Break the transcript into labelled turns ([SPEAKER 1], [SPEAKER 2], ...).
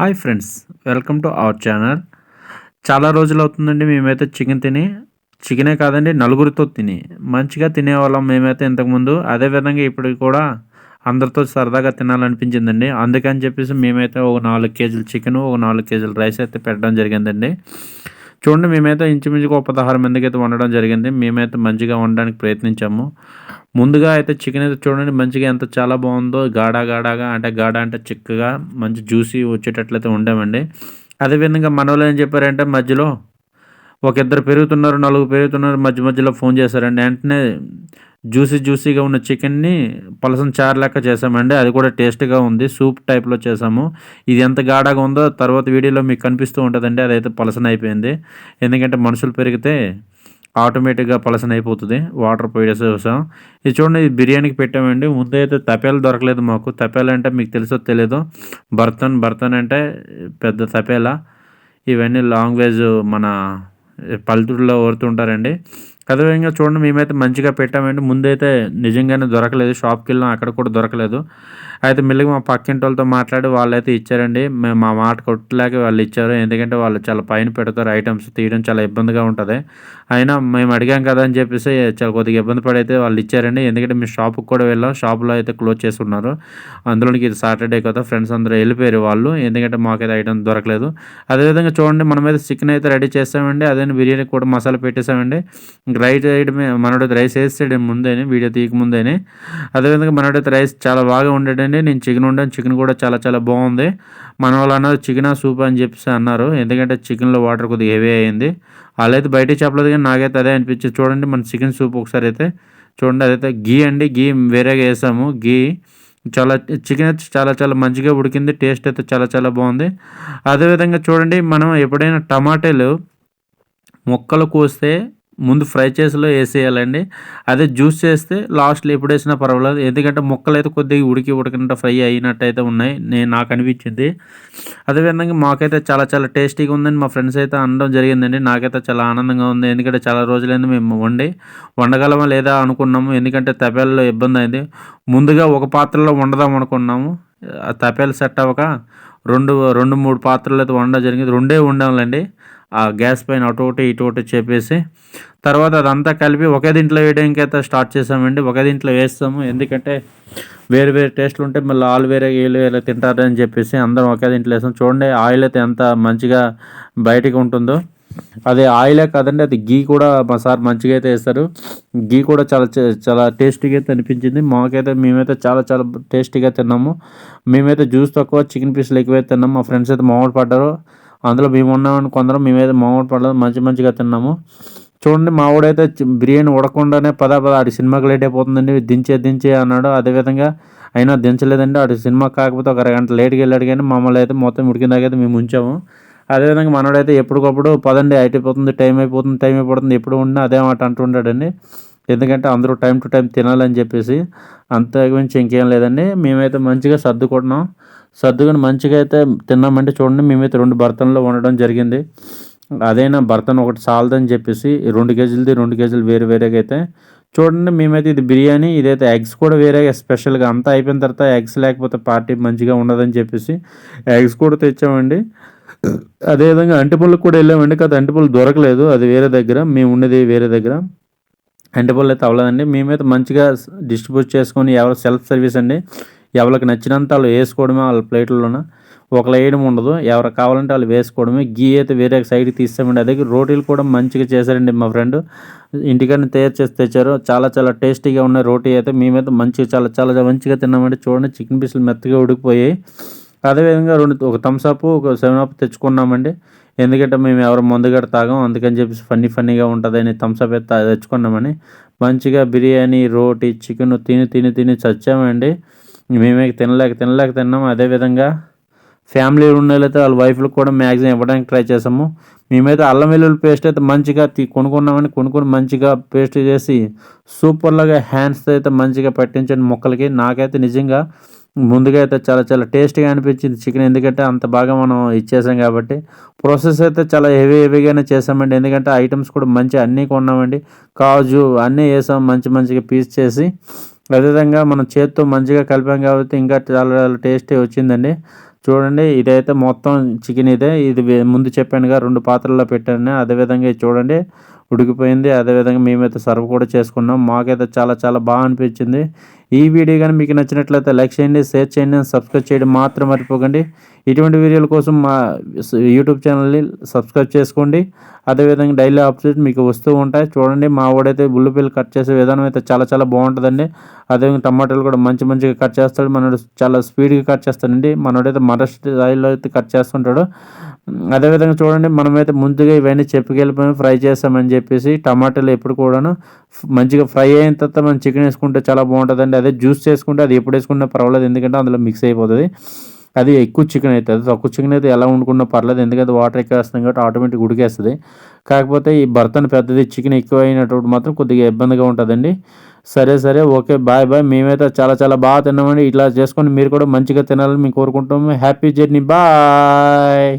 [SPEAKER 1] Hi friends welcome to our channel. చాలా రోజులు అవుతుందండి మేమైతే చికెన్ తిని. చికెనే కాదండి నలుగురితో తిని. మంచిగా తినేవాళ్ళం మేమైతే ఇంతకుముందు. అదేవిధంగా ఇప్పుడు కూడా అందరితో సరదాగా తినాలనిపించిందండి. అందుకని చెప్పేసి మేమైతే ఒక నాలుగు కేజీలు చికెన్ ఒక నాలుగు కేజీలు రైస్ అయితే పెట్టడం జరిగిందండి. చూడండి మేమైతే ఇంచుమించుగా ఒక పదహారు మందికి అయితే వండడం జరిగింది. మేమైతే మంచిగా వండడానికి ప్రయత్నించాము. ముందుగా అయితే చికెన్ అయితే చూడండి మంచిగా ఎంత చాలా బాగుందో గాడా గాడాగా అంటే గాఢ అంటే చిక్కగా మంచి జ్యూసీ వచ్చేటట్లయితే ఉండామండి అదేవిధంగా మన వాళ్ళు ఏం చెప్పారంటే మధ్యలో ఒక ఇద్దరు పెరుగుతున్నారు నలుగురు పెరుగుతున్నారు మధ్య మధ్యలో ఫోన్ చేశారండి. వెంటనే జ్యూసీ జ్యూసీగా ఉన్న చికెన్ని పలసం చారు లెక్క చేసామండి. అది కూడా టేస్ట్గా ఉంది. సూప్ టైప్లో చేసాము. ఇది ఎంత గాఢగా ఉందో తర్వాత వీడియోలో మీకు కనిపిస్తూ ఉంటుందండి. అదైతే పలసన అయిపోయింది ఎందుకంటే మనుషులు పెరిగితే ఆటోమేటిక్గా పలసన అయిపోతుంది వాటర్ పోయేసాం ఇది చూడండి ఇది బిర్యానీకి పెట్టామండి. ముందు అయితే తపేలు దొరకలేదు మాకు. తపేలు అంటే మీకు తెలుసో తెలియదు బర్తన్ బర్తన్ అంటే పెద్ద తపేల. ఇవన్నీ లాంగ్వేజ్ మన పల్లెటూరులో ఓరుతుంటారండి అదేవిధంగా చూడండి మేమైతే మంచిగా పెట్టామండి. ముందైతే నిజంగానే దొరకలేదు. షాప్కి వెళ్ళినా అక్కడ కూడా దొరకలేదు. అయితే మెల్లిగా మా పక్కింటి వాళ్ళతో మాట్లాడి వాళ్ళైతే ఇచ్చారండి. మేము మా మాట కొట్టలేక వాళ్ళు ఇచ్చారు. ఎందుకంటే వాళ్ళు చాలా పైన పెడతారు. ఐటమ్స్ తీయడం చాలా ఇబ్బందిగా ఉంటుంది. అయినా మేము అడిగాం కదా అని చెప్పేసి చాలా కొద్దిగా ఇబ్బంది పడైతే వాళ్ళు ఇచ్చారండి. ఎందుకంటే మేము షాప్కి కూడా వెళ్ళాం. షాప్లో అయితే క్లోజ్ చేసి ఉన్నారు. అందులోనికి ఇది సాటర్డే కదా ఫ్రెండ్స్ అందరూ వెళ్ళిపోయారు వాళ్ళు. ఎందుకంటే మాకైతే ఐటమ్ దొరకలేదు. అదేవిధంగా చూడండి మనమైతే చికెన్ అయితే రెడీ చేస్తామండి అదే బిర్యానీ కూడా మసాలా పెట్టేసామండి. రైట్ సైడ్ మనోడైతే రైస్ వేసాడు ముందేనే వీడియో తీయక ముందేనే. అదేవిధంగా మనోడైతే రైస్ చాలా బాగా అండి నేను చికెన్ వండాను. చికెన్ కూడా చాలా చాలా బాగుంది. మన వాళ్ళు అన్నారు చికెన్ సూప్ అని చెప్పేసి అన్నారు. ఎందుకంటే చికెన్లో వాటర్ కొద్దిగా హెవీ అయింది. వాళ్ళైతే బయట చెప్పలేదు కానీ నాకైతే అదే అనిపించింది. చూడండి మన చికెన్ సూప్ ఒకసారి అయితే చూడండి అదైతే గీ అండి. గీ వేరేగా వేసాము. గీ చాలా చికెన్ అయితే చాలా చాలా మంచిగా ఉడికింది. టేస్ట్ అయితే చాలా చాలా బాగుంది. అదేవిధంగా చూడండి మనం ఎప్పుడైనా టమాటాలు మొక్కలు కోస్తే ముందు ఫ్రై చేసిలో వేసేయాలండి. అదే జ్యూస్ చేస్తే లాస్ట్లో ఎప్పుడు వేసినా పర్వాలేదు. ఎందుకంటే ముక్కలు అయితే కొద్దిగా ఉడికి ఉడకనట్టు ఫ్రై అయినట్టు అయితే ఉన్నాయి. నేను నాకు అనిపించింది. అదేవిధంగా మాకైతే చాలా చాలా టేస్టీగా ఉందని మా ఫ్రెండ్స్ అయితే అనడం జరిగిందండి. నాకైతే చాలా ఆనందంగా ఉంది. ఎందుకంటే చాలా రోజులైంది మేము వండి వండగలమా లేదా అనుకున్నాము. ఎందుకంటే తపేలలో ఇబ్బంది అయింది. ముందుగా ఒక పాత్రలో వండదాం అనుకున్నాము. తపేలు సెట్ అవ్వక రెండు రెండు మూడు పాత్రలు అయితే వండడం జరిగింది. రెండే వండాలండి. ఆ గ్యాస్ పైన అటు ఒకటి ఇటు ఒకటి చెప్పేసి తర్వాత అదంతా కలిపి ఒకే దీంట్లో వేయడానికి అయితే స్టార్ట్ చేసామండి? ఒకే దీంట్లో వేస్తాము. ఎందుకంటే వేరు వేరు టేస్ట్లు ఉంటే మళ్ళీ ఆలు వేరే వీళ్ళు వేరే తింటారని చెప్పేసి అందరం ఒకే దీంట్లో వేస్తాం. చూడండి ఆయిల్ అయితే ఎంత మంచిగా బయటికి ఉంటుందో. అదే ఆయిలే కాదండి అది గీ కూడా మా సార్ మంచిగా అయితే వేస్తారు. గీ కూడా చాలా చాలా టేస్టీగా అయితే అనిపించింది. మాకైతే మేమైతే చాలా చాలా టేస్టీగా తిన్నాము. మేమైతే జ్యూస్ తక్కువ చికెన్ పీస్లు ఎక్కువ తిన్నాము. మా ఫ్రెండ్స్ అయితే మామూలు పడ్డారు. అందులో మేము ఉన్నామని కొందరు మేమైతే మామూలు పడలేదు మంచి మంచిగా తిన్నాము. చూడండి మా వాడైతే బిర్యానీ ఉడకుండానే పదా పద ఆడి సినిమాకి లేట్ అయిపోతుందండి దించే దించే అన్నాడు. అదేవిధంగా అయినా దించలేదండి ఆడి సినిమా కాకపోతే ఒక అరగంట లేట్కి వెళ్ళాడు కానీ మమ్మల్ని అయితే మొత్తం ఉడికిందాకైతే మేము ఉంచాము. అదేవిధంగా మనోడైతే ఎప్పటికప్పుడు పదండి అయిపోతుంది టైం అయిపోతుంది టైం అయిపోతుంది ఎప్పుడు ఉన్నా అదే మాట అంటుంటాడండి ఎందుకంటే అందరూ టైం టు టైం తినాలని చెప్పేసి అంతకుమించి ఇంకేం లేదండి. మేమైతే మంచిగా సర్దుకుంటున్నాం. సర్దుకుని మంచిగా అయితే తిన్నామంటే చూడండి మేమైతే రెండు బర్తన్లో ఉండడం జరిగింది. అదైనా బర్తన్ ఒకటి చాలదని చెప్పేసి రెండు కేజీలది రెండు కేజీలు వేరు వేరేగా అయితే చూడండి మేమైతే ఇది బిర్యానీ ఇదైతే ఎగ్స్ కూడా వేరేగా స్పెషల్గా. అంతా అయిపోయిన తర్వాత ఎగ్స్ లేకపోతే పార్టీ మంచిగా ఉండదని చెప్పేసి ఎగ్స్ కూడా తెచ్చామండి. అదేవిధంగా అంటిపళ్ళకి కూడా వెళ్ళామండి కదా అంటిపళ్ళు దొరకలేదు అది వేరే దగ్గర మేము ఉండేది వేరే దగ్గర. అంటిపళ్ళు అయితే అవ్వలేదండి. మేమైతే మంచిగా డిస్ట్రిబ్యూట్ చేసుకొని ఎవరు సెల్ఫ్ సర్వీస్ అండి ఎవరికి నచ్చినంత వాళ్ళు వేసుకోవడమే వాళ్ళ ప్లేట్లలోన. ఒకళ్ళు వేయడం ఉండదు. ఎవరు కావాలంటే వాళ్ళు వేసుకోవడమే. గీ అయితే వేరే సైడ్కి తీస్తామండి. అదే రోటీలు కూడా మంచిగా చేశారండి మా ఫ్రెండ్. ఇంటికన్నా తయారు చేసి తెచ్చారు. చాలా చాలా టేస్టీగా ఉన్న రోటీ అయితే మేమైతే మంచిగా చాలా చాలా మంచిగా తిన్నామండి. చూడండి చికెన్ పీసులు మెత్తగా ఉడికిపోయాయి. అదేవిధంగా రెండు ఒక థమ్స్అప్ ఒక సెవెన్ అప్ తెచ్చుకున్నామండి. ఎందుకంటే మేము ఎవరు ముందుగా తాగాం. అందుకని చెప్పేసి ఫన్నీ ఫన్నీగా ఉంటుందని థమ్స్అప్ అయితే తెచ్చుకున్నామని మంచిగా బిర్యానీ రోటీ చికెన్ తిని తిని తిని చచ్చామండి. మేమే తినలేక తినలేక తిన్నాము అదేవిధంగా ఫ్యామిలీ ఉన్నోళ్ళైతే వాళ్ళ వైఫ్లకు కూడా మ్యాక్సిమం ఇవ్వడానికి ట్రై చేసాము. మేమైతే అల్లం వెల్లుల్లి పేస్ట్ అయితే మంచిగా కొనుక్కున్నామని కొనుక్కొని మంచిగా పేస్ట్ చేసి సూపర్లాగా హ్యాండ్స్ అయితే మంచిగా పట్టించండి మొక్కలకి. నాకైతే నిజంగా ముందుగా అయితే చాలా చాలా టేస్టీగా అనిపించింది చికెన్. ఎందుకంటే అంత బాగా మనం ఇచ్చేసాం కాబట్టి ప్రాసెస్ అయితే చాలా హెవీ హెవీగానే చేసామండి. ఎందుకంటే ఐటమ్స్ కూడా మంచి అన్నీ కొన్నామండి. కాజు అన్నీ వేసాం. మంచి మంచిగా పీస్ చేసి అదేవిధంగా మనం చేత్తో మంచిగా కలిపాం కాబట్టి ఇంకా చాలా చాలా టేస్టీ వచ్చిందండి. చూడండి ఇదైతే మొత్తం చికెన్ ఇదే. ఇది ముందు చెప్పానుగా రెండు పాత్రల్లో పెట్టాను. అదేవిధంగా ఇది చూడండి ఉడికిపోయింది. అదేవిధంగా మేమైతే సర్వ్ కూడా చేసుకున్నాం. మాకైతే చాలా చాలా బాగా అనిపించింది. ఈ వీడియో కానీ మీకు నచ్చినట్లయితే లైక్ చేయండి షేర్ చేయండి సబ్స్క్రైబ్ చేయడం మాత్రం మర్చిపోకండి. ఇటువంటి వీడియోల కోసం మా యూట్యూబ్ ఛానల్ని సబ్స్క్రైబ్ చేసుకోండి. అదేవిధంగా డైలీ అప్డేట్ మీకు వస్తూ ఉంటాయి. చూడండి మా వాడైతే ఉల్లిపాయలు కట్ చేసే విధానం అయితే చాలా చాలా బాగుంటుందండి. అదేవిధంగా టమాటాలు కూడా మంచి మంచిగా కట్ చేస్తాడు. మనోడు చాలా స్పీడ్గా కట్ చేస్తాడండి. మనోడైతే మరస్ట్ స్థాయిలో అయితే కట్ చేస్తుంటాడు. అదేవిధంగా చూడండి మనమైతే ముందుగా ఇవన్నీ చెప్పుకెళ్ళిపోయి ఫ్రై చేస్తామని చెప్పేసి టమాటాలు ఎప్పుడు కూడాను మంచిగా ఫ్రై అయిన తర్వాత మనం చికెన్ వేసుకుంటే చాలా బాగుంటుందండి. అదే జ్యూస్ చేసుకుంటే అది ఎప్పుడు వేసుకున్నా పర్వాలేదు. ఎందుకంటే అందులో మిక్స్ అయిపోతుంది. అది ఎక్కువ చికెన్ అవుతుంది. తక్కువ చికెన్ అయితే ఎలా వండుకున్నా పర్లేదు. ఎందుకంటే వాటర్ ఎక్కేస్తుంది కాబట్టి ఆటోమేటిక్ ఉడికేస్తుంది. కాకపోతే ఈ బర్తన్ పెద్దది చికెన్ ఎక్కువ అయినప్పుడు మాత్రం కొద్దిగా ఇబ్బందిగా ఉంటుందండి. సరే సరే ఓకే బాయ్ బాయ్. మేమైతే చాలా చాలా బాగా తిన్నామండి. ఇట్లా చేసుకొని మీరు కూడా మంచిగా తినాలని మేము కోరుకుంటాము హ్యాపీ జర్నీ బాయ్